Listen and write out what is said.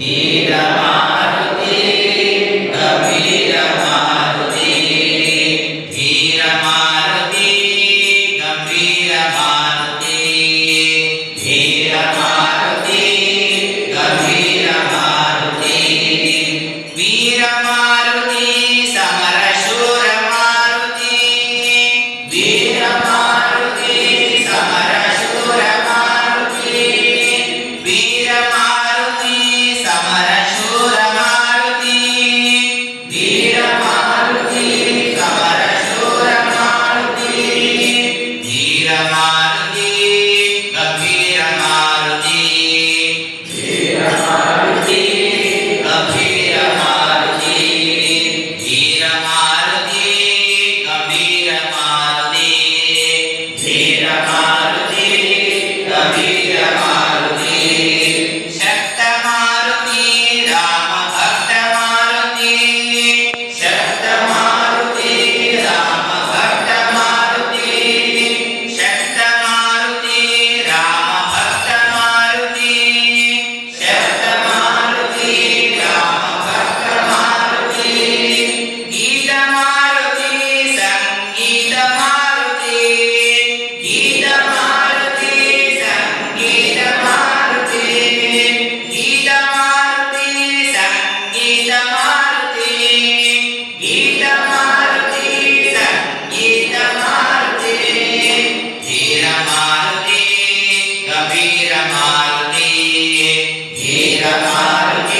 Ida আমার ധീരമാരുതി ധീരമാരുതി